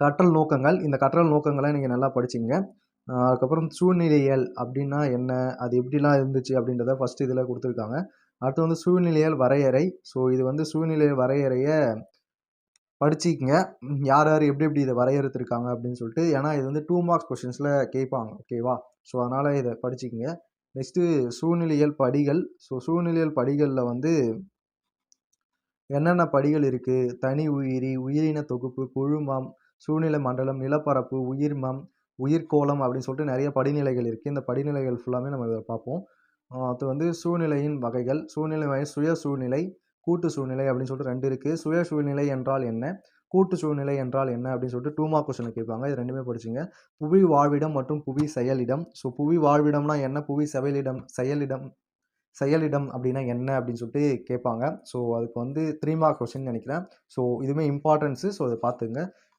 கற்றல் நோக்கங்கள். இந்த கற்றல் நோக்கங்களை நீங்கள் நல்லா படிச்சிங்க. அதுக்கப்புறம் சூழ்நிலையியல் அப்படின்னா என்ன? அது எப்படிலாம் இருந்துச்சு அப்படின்றத ஃபஸ்ட்டு இதில் கொடுத்துருக்காங்க. அடுத்து வந்து சூழ்நிலையல் வரையறை. ஸோ இது வந்து சூழ்நிலை வரையறையை படிச்சிக்கங்க யார் யார் எப்படி எப்படி இதை வரையறுத்துருக்காங்க அப்படின்னு சொல்லிட்டு ஏன்னா இது வந்து டூ மார்க்ஸ் கொஷின்ஸில் கேட்பாங்க. ஓகேவா ஸோ அதனால் இதை படிச்சிக்கங்க. நெக்ஸ்ட்டு சூழ்நிலையல் படிகள். ஸோ சூழ்நிலையல் படிகளில் வந்து என்னென்ன படிகள் இருக்குது தனி உயிரி உயிரின தொகுப்பு குழுமம் சூழ்நிலை மண்டலம் நிலப்பரப்பு உயிர்மம் உயிர்கோளம் அப்படின்னு சொல்லிட்டு நிறைய படிநிலைகள் இருக்குது இந்த படிநிலைகள் ஃபுல்லாமே நம்ம இதை பார்ப்போம். அது வந்து சூழ்நிலையின் வகைகள். சூழ்நிலை வகை சுய சூழ்நிலை கூட்டு சூழ்நிலை அப்படின்னு சொல்லிட்டு ரெண்டு இருக்குது சுய சூழ்நிலை என்றால் என்ன? கூட்டு சூழ்நிலை என்றால் என்ன அப்படின்னு சொல்லிட்டு டூமா மார்க் கொஸ்டின் கேட்பாங்க. இது ரெண்டுமே படிச்சுங்க. புவி வாழ்விடம் மற்றும் புவி செயலிடம். ஸோ புவி வாழ்விடம்னா என்ன? புவி செயலிடம் செயலிடம் செயலிடம் அப்படின்னா என்ன அப்படின்னு சொல்லிட்டு கேட்பாங்க. ஸோ அதுக்கு வந்து த்ரீ மார்க் கொஸ்டின் நினைக்கிறேன். ஸோ இதுவுமே இம்பார்ட்டன்ஸு ஸோ அதை பார்த்துங்க.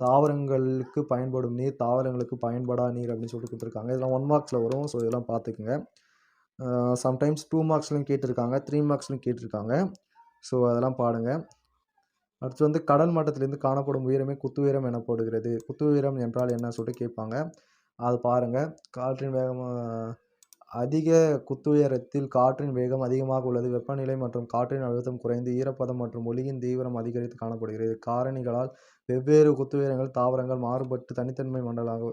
தாவரங்களுக்கு பயன்படும் நீர் தாவரங்களுக்கு பயன்படா நீர் அப்படின்னு சொல்லிட்டு கொடுத்துருக்காங்க. இதெல்லாம் ஒன் மார்க்ஸில் வரும். ஸோ இதெல்லாம் பார்த்துக்குங்க. சம்டைம்ஸ் டூ மார்க்ஸ்லையும் கேட்டிருக்காங்க. த்ரீ மார்க்ஸ்லையும் கேட்டிருக்காங்க. ஸோ அதெல்லாம் பாடுங்க. அடுத்து வந்து கடல் மட்டத்திலேருந்து காணப்படும் உயரமே குத்துயரம் எனப்படுகிறது குத்து உயரம் என்றால் என்ன சொல்லிட்டு கேட்பாங்க. அது பாருங்கள் காற்றின் வேகம் அதிக அதிக குத்துயரத்தில் காற்றின் வேகம் அதிகமாக உள்ளது. வெப்பநிலை மற்றும் காற்றின் அழுத்தம் குறைந்து ஈரப்பதம் மற்றும் ஒளியின் தீவிரம் அதிகரித்து காணப்படுகிறது. காரணிகளால் வெவ்வேறு குத்துயரங்கள் தாவரங்கள் மாறுபட்டு தனித்தன்மை மண்டலாக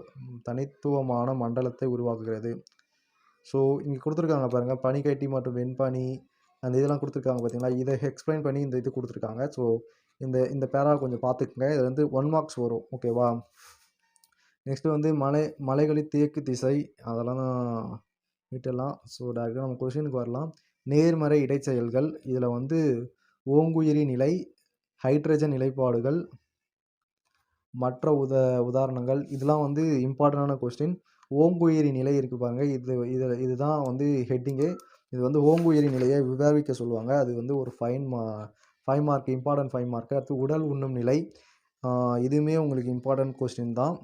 தனித்துவமான மண்டலத்தை உருவாக்குகிறது. ஸோ இங்கே கொடுத்துருக்காங்க பாருங்கள் பனிக்கட்டி மற்றும் வெண்பனி அந்த இதெல்லாம் கொடுத்துருக்காங்க பார்த்தீங்களா இதை எக்ஸ்பிளைன் பண்ணி இந்த இது கொடுத்துருக்காங்க. ஸோ இந்த இந்த பேரா கொஞ்சம் பார்த்துக்குங்க. இது வந்து ஒன் மார்க்ஸ் வரும். ஓகேவா நெக்ஸ்ட்டு வந்து மலை மலைகளின் தேக்கு திசை அதெல்லாம் விட்டுடலாம். ஸோ டேரெக்டாக நம்ம கொஷினுக்கு வரலாம். நேர்மறை இடைச்செயல்கள் இதில் வந்து ஓங்குயிரி நிலை ஹைட்ரஜன் நிலைப்பாடுகள் மற்ற உத உதாரணங்கள் இதெல்லாம் வந்து இம்பார்ட்டண்டான கொஸ்டின் ஓங்குயிரி நிலை இருக்கு பாருங்க. இது இது இதுதான் வந்து ஹெட்டிங்கு இது வந்து ஓங்குயிரி நிலையை விவாதிக்க சொல்லுவாங்க. அது வந்து ஒரு ஃபைன் மா five mark important five mark அடுத்து உடல் உண்ணும் நிலை. இதுவுமே உங்களுக்கு இம்பார்ட்டன்ட் கொஸ்டின் தான்.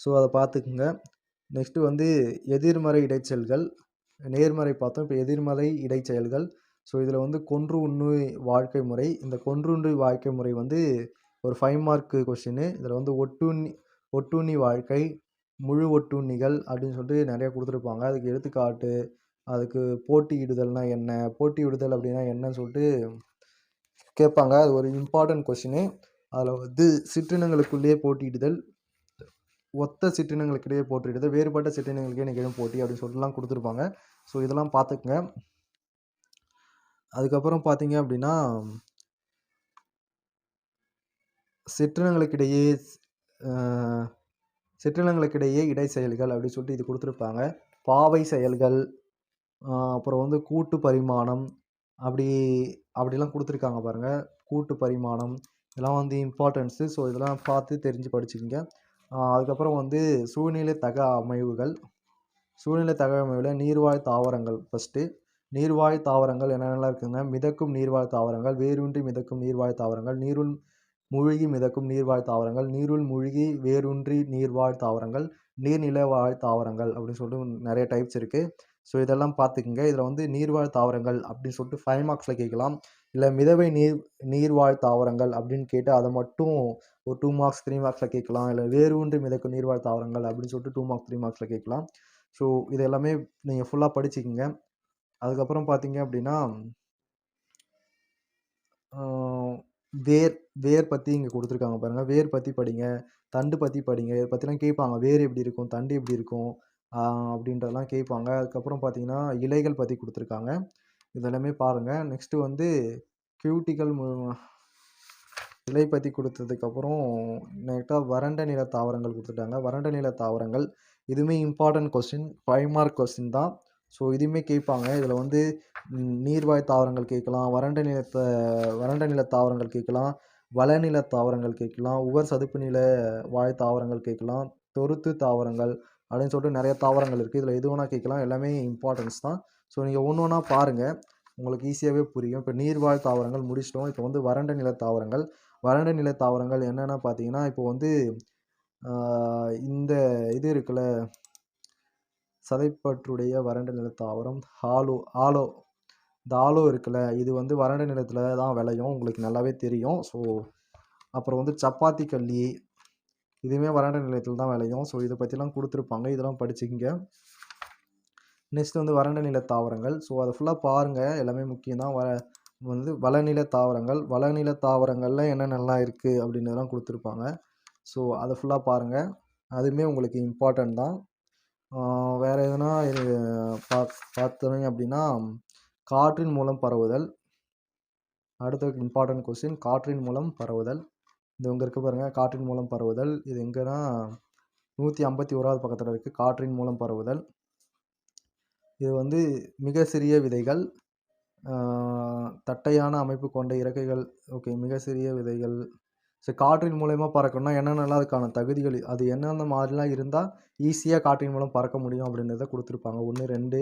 ஸோ அதை பார்த்துக்குங்க. நெக்ஸ்ட்டு வந்து எதிர்மறை இடைச்செயல்கள். நேர்மறை பார்த்தோம். இப்போ எதிர்மறை இடைச்செயல்கள். ஸோ இதில் வந்து கொன்று உண்ணு வாழ்க்கை முறை. இந்த கொன்றுண்ணு வாழ்க்கை முறை வந்து ஒரு ஃபைவ் மார்க்கு கொஸ்டின் இதில் வந்து ஒட்டுண்ணி ஒட்டுண்ணி வாழ்க்கை முழு ஒட்டுண்ணிகள் அப்படின்னு சொல்லிட்டு நிறைய கொடுத்துருப்பாங்க. அதுக்கு எடுத்துக்காட்டு அதுக்கு போட்டியிடுதல்னா என்ன போட்டியிடுதல் அப்படின்னா என்னன்னு சொல்லிட்டு கேட்பாங்க. அது ஒரு இம்பார்ட்டன்ட் கொஷினு அதில் வந்து சிற்றினங்களுக்குள்ளேயே போட்டியிடுதல் ஒத்த சிற்றினங்களுக்கிடையே போட்டியிடுதல் வேறுபட்ட சிற்றினங்களுக்கே நிகழும் போட்டி அப்படின்னு சொல்லிட்டுலாம் கொடுத்துருப்பாங்க. ஸோ இதெல்லாம் பார்த்துக்குங்க. அதுக்கப்புறம் பார்த்தீங்க அப்படின்னா சிற்றினங்களுக்கிடையே சிற்றினங்களுக்கிடையே இடை செயல்கள் அப்படின்னு சொல்லிட்டு இது கொடுத்துருப்பாங்க. பாவை செயல்கள் அப்புறம் வந்து கூட்டு பரிமாணம் அப்படி அப்படிலாம் கொடுத்துருக்காங்க பாருங்கள் கூட்டு பரிமாணம் இதெல்லாம் வந்து இம்பார்ட்டன்ஸு ஸோ இதெல்லாம் பார்த்து தெரிஞ்சு படிச்சுக்கிங்க. அதுக்கப்புறம் வந்து சூழ்நிலை தக அமைவுகள். சூழ்நிலை தக அமைவில் நீர்வாழ் தாவரங்கள் ஃபஸ்ட்டு நீர்வாழ் தாவரங்கள் என்னென்னலாம் இருக்குங்க? மிதக்கும் நீர்வாழ் தாவரங்கள் வேரூன்றி மிதக்கும் நீர்வாழ் தாவரங்கள் நீருள் மூழ்கி மிதக்கும் நீர்வாழ் தாவரங்கள் நீருள் மூழ்கி வேரூன்றி நீர்வாழ் தாவரங்கள் நீர்நில வாழ் தாவரங்கள் அப்படின்னு சொல்லிட்டு நிறைய டைப்ஸ் இருக்குது ஸோ இதெல்லாம் பார்த்துக்குங்க. இதில் வந்து நீர்வாழ் தாவரங்கள் அப்படின்னு சொல்லிட்டு ஃபைவ் மார்க்ஸில் கேட்கலாம். இல்லை மிதவை நீர் நீர்வாழ் தாவரங்கள் அப்படின்னு கேட்டு அதை மட்டும் ஒரு டூ மார்க்ஸ் த்ரீ மார்க்ஸில் கேட்கலாம். இல்லை வேரூன்றி மிதக்கும் நீர்வாழ் தாவரங்கள் அப்படின்னு சொல்லிட்டு டூ மார்க்ஸ் த்ரீ மார்க்ஸில் கேட்கலாம். ஸோ இது எல்லாமே நீங்கள் ஃபுல்லாக படிச்சுக்கோங்க. அதுக்கப்புறம் பார்த்தீங்க அப்படின்னா வேர் வேர் பற்றி இங்கே கொடுத்துருக்காங்க பாருங்கள் வேர் பற்றி படிங்க. தண்டு பற்றி படிங்க. இதை பற்றிலாம் கேட்பாங்க வேர் எப்படி இருக்கும்? தண்டு எப்படி இருக்கும்? அப்படின்றதெல்லாம் கேட்பாங்க அதுக்கப்புறம் பார்த்தீங்கன்னா இலைகள் பற்றி கொடுத்துருக்காங்க. இதெல்லாமே பாருங்கள் நெக்ஸ்ட்டு வந்து கியூட்டிக்கல் இலை பற்றி கொடுத்ததுக்கப்புறம் நெக்ஸ்ட்டாக வறண்ட நில தாவரங்கள் கொடுத்துட்டாங்க. வறண்ட நில தாவரங்கள். இதுவுமே important question five mark question தான். ஸோ இதுவுமே கேட்பாங்க. இதில் வந்து நீர்வாழ் தாவரங்கள் கேட்கலாம் வறண்ட நிலத்தை வறண்ட நில தாவரங்கள் கேட்கலாம் வளநில தாவரங்கள் கேட்கலாம் உவர் சதுப்பு நில வாழ் தாவரங்கள் கேட்கலாம் தொருத்து தாவரங்கள் அப்படின்னு சொல்லிட்டு நிறைய தாவரங்கள் இருக்குது இதில் எது வேணால் கேட்கலாம். எல்லாமே இம்பார்ட்டன்ஸ் தான். ஸோ நீங்கள் ஒன்று ஒன்றா பாருங்கள் உங்களுக்கு ஈஸியாகவே புரியும். இப்போ நீர்வாழ் தாவரங்கள் முடிச்சிட்டோம். இப்போ வந்து வறண்ட நில தாவரங்கள். வறண்ட நில தாவரங்கள் என்னென்னா பார்த்தீங்கன்னா இப்போ வந்து இந்த இது இருக்குல்ல சதைப்பற்றுடைய வறண்ட நில தாவரம். ஹாலோ ஆலோ இந்த ஆலோ இருக்குல்ல இது வந்து வறண்ட நிலத்தில் தான் விளையும். உங்களுக்கு நல்லாவே தெரியும். ஸோ அப்புறம் வந்து சப்பாத்தி கள்ளி இதுவுமே வறண்ட நிலத்தில் தான் விளையும். ஸோ இதை பற்றிலாம் கொடுத்துருப்பாங்க. இதெல்லாம் படிச்சுக்கிங்க. நெக்ஸ்ட் வந்து வறண்ட நில தாவரங்கள். ஸோ அதை ஃபுல்லாக பாருங்கள் எல்லாமே முக்கியம் தான். வ வந்து வளநில தாவரங்கள். வளநில தாவரங்களில் என்னென்னலாம் இருக்குது அப்படின்றதெல்லாம் கொடுத்துருப்பாங்க. ஸோ அதை ஃபுல்லாக பாருங்கள் அதுவுமே உங்களுக்கு இம்பார்ட்டன்ட் தான். வேறு எதுனா இது பா பார்த்தீங்க அப்படின்னா காற்றின் மூலம் பரவுதல். அடுத்த இம்பார்ட்டன்ட் கொஸ்டின் காற்றின் மூலம் பரவுதல். இது இங்கே இருக்குது பாருங்கள் காற்றின் மூலம் பரவுதல். இது எங்கன்னா நூற்றி ஐம்பத்தி ஓராவது பக்கத்தில் இருக்குது காற்றின் மூலம் பரவுதல். இது வந்து மிக சிறிய விதைகள். தட்டையான அமைப்பு கொண்ட இறக்கைகள். ஓகே மிக சிறிய விதைகள். ஸோ காற்றின் மூலயமா பறக்கணும்னா என்னென்னலாம் அதுக்கான தகுதிகள் அது என்னென்ன மாதிரிலாம் இருந்தால் ஈஸியாக காற்றின் மூலம் பறக்க முடியும் அப்படின்றத கொடுத்துருப்பாங்க. ஒன்று ரெண்டு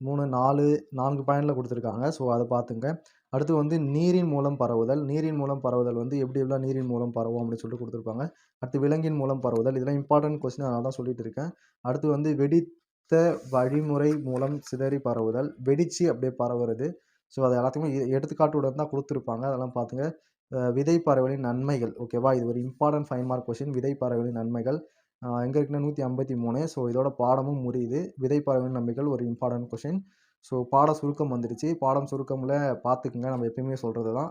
மூணு நாலு நான்கு பாயிண்டில் கொடுத்துருக்காங்க. ஸோ அதை பார்த்துங்க. அடுத்து வந்து நீரின் மூலம் பரவுதல். நீரின் மூலம் பரவுதல் வந்து எப்படி எல்லாம் நீரின் மூலம் பரவும் அப்படின்னு சொல்லிட்டு கொடுத்துருப்பாங்க. அடுத்து விலங்கின் மூலம் பரவுதல். இதெல்லாம் இம்பார்ட்டன்ட் கொஸ்டின் அதனால் தான் சொல்லிட்டு இருக்கேன். அடுத்து வந்து வெடித்த வழிமுறை மூலம் சிதறி பரவுதல். வெடிச்சு அப்படியே பரவுறது. ஸோ அது எல்லாத்துக்குமே எடுத்துக்காட்டுடன் தான் கொடுத்துருப்பாங்க. அதெல்லாம் பார்த்துங்க. விதை பறவைகளின் நன்மைகள். ஓகேவா இது ஒரு இம்பார்ட்டன்ட் ஃபைவ் மார்க் கொஸ்டின் விதை பறவைகளின் நன்மைகள் எங்கே இருக்குன்னா நூற்றி ஐம்பத்தி மூணு. ஸோ இதோட பாடமும் முடியுது விதை பறவைகளின் நன்மைகள் ஒரு இம்பார்ட்டன்ட் கொஷின் ஸோ பாட சுருக்கம் வந்துடுச்சு பாடம் சுருக்கமில் பார்த்துக்குங்க நம்ம எப்பயுமே சொல்கிறது தான்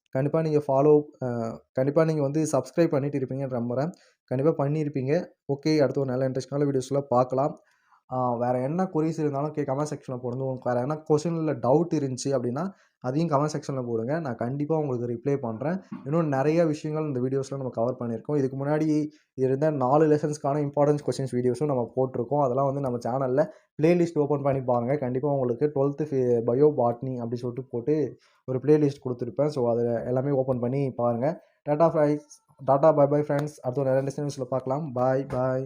கண்டிப்பாக நீங்கள் ஃபாலோ கண்டிப்பாக நீங்கள் வந்து சப்ஸ்கிரைப் பண்ணிட்டு இருப்பீங்கன்னு நம்புகிறேன் கண்டிப்பாக பண்ணியிருப்பீங்க ஓகே அடுத்த ஒரு நல்ல இன்ட்ரெஸ்டான வீடியோஸில் பார்க்கலாம் வேறு என்ன கொரிஸ் இருந்தாலும் கே கமெண்ட் செக்ஷனில் போடுங்க. உங்களுக்கு வேறு என்ன கொஷினில் டவுட் இருந்துச்சு அப்படின்னா அதையும் கமெண்ட் செக்ஷனில் போடுங்க. நான் கண்டிப்பாக உங்களுக்கு ரிப்ளை பண்ணுறேன் இன்னும் நிறைய விஷயங்கள் இந்த வீடியோஸில் நம்ம கவர் பண்ணியிருக்கோம். இதுக்கு முன்னாடி இருந்த நாலு லெசன்ஸ்க்கான இம்பார்ட்டன்ஸ் கொஸ்டின்ஸ் வீடியோஸும் நம்ம போட்டிருக்கோம். அதெல்லாம் வந்து நம்ம சேனலில் பிளேலிஸ்ட் ஓப்பன் பண்ணி பாருங்கள் கண்டிப்பாக உங்களுக்கு டுவெல்த்து பயோ பாட்னி அப்படி சொல்லிட்டு போட்டு ஒரு பிளேலிஸ்ட் கொடுத்துருப்பேன். ஸோ அதில் எல்லாமே ஓப்பன் பண்ணி பாருங்கள் டாட்டா ஃப்ரைஸ் டாட்டா பை பை ஃப்ரெண்ட்ஸ் அடுத்த நிறைய லெசன்ஸில் பார்க்கலாம். Bye bye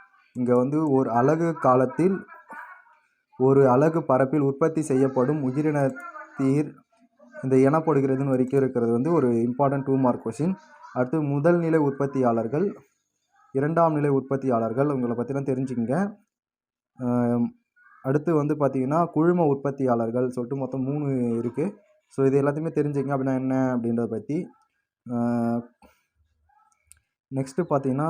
இங்கே வந்து ஒரு அலகு காலத்தில் ஒரு அலகு பரப்பில் உற்பத்தி செய்யப்படும் உயிரின தீர் இந்த எனப்படுகிறதுன்னு வரைக்கும் இருக்கிறது வந்து ஒரு இம்பார்ட்டன்ட் டூ மார்க் கொஷின் அடுத்து முதல் நிலை உற்பத்தியாளர்கள் இரண்டாம் நிலை உற்பத்தியாளர்கள் உங்களை பற்றிலாம் தெரிஞ்சுக்கங்க. அடுத்து வந்து பார்த்திங்கன்னா குழும உற்பத்தியாளர்கள் சொல்லிட்டு மொத்தம் மூணு இருக்குது ஸோ இது எல்லாத்தையுமே தெரிஞ்சுக்கங்க. அப்படின்னா என்ன அப்படின்றத பற்றி நெக்ஸ்ட்டு பார்த்தீங்கன்னா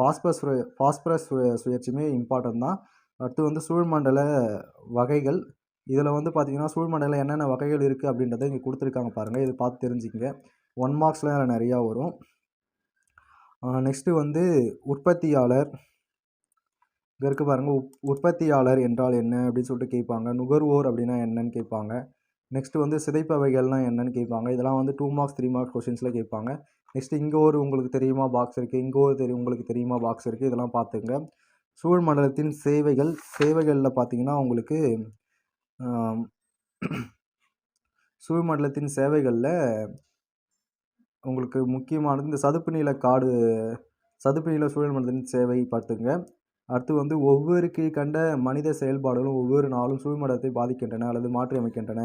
பாஸ்பரஸ் பாஸ்பரஸ் சுழற்சியுமே இம்பார்ட்டன்ட் தான். அடுத்து வந்து சூழ்மண்டல வகைகள். இதில் வந்து பார்த்திங்கன்னா சூழ்மண்டலில் என்னென்ன வகைகள் இருக்குது அப்படின்றத இங்கே கொடுத்துருக்காங்க பாருங்கள் இது பார்த்து தெரிஞ்சுக்கங்க. ஒன் மார்க்ஸ்லாம் இதில் நிறையா வரும். நெக்ஸ்ட்டு வந்து உற்பத்தியாளர். இங்கே இருக்குது பாருங்கள் உப் உற்பத்தியாளர் என்றால் என்ன அப்படின்னு சொல்லிட்டு கேட்பாங்க. நுகர்வோர் அப்படின்னா என்னன்னு கேட்பாங்க. நெக்ஸ்ட்டு வந்து சிதைப்பவைகள்னால் என்னென்னு கேட்பாங்க. இதெல்லாம் வந்து டூ மார்க்ஸ் த்ரீ மார்க்ஸ் கொஷின்ஸில் கேட்பாங்க. நெக்ஸ்ட்டு இங்கே ஒரு உங்களுக்கு தெரியுமா பாக்ஸ் இருக்குது இங்கே ஒரு தெரியும் உங்களுக்கு தெரியுமா பாக்ஸ் இருக்குது இதெல்லாம் பார்த்துங்க. சூழ்மண்டலத்தின் சேவைகள் சேவைகளில் பார்த்தீங்கன்னா உங்களுக்கு சூழ் மண்டலத்தின் சேவைகளில் உங்களுக்கு முக்கியமானது இந்த சதுப்பு நில காடு சதுப்பு நில சூழல் மண்டலத்தின் சேவை பார்த்துங்க. அடுத்து வந்து ஒவ்வொரு கீழ்கண்ட மனித செயல்பாடுகளும் ஒவ்வொரு நாளும் சூழ்மண்டலத்தை பாதிக்கின்றன அல்லது மாற்றி அமைக்கின்றன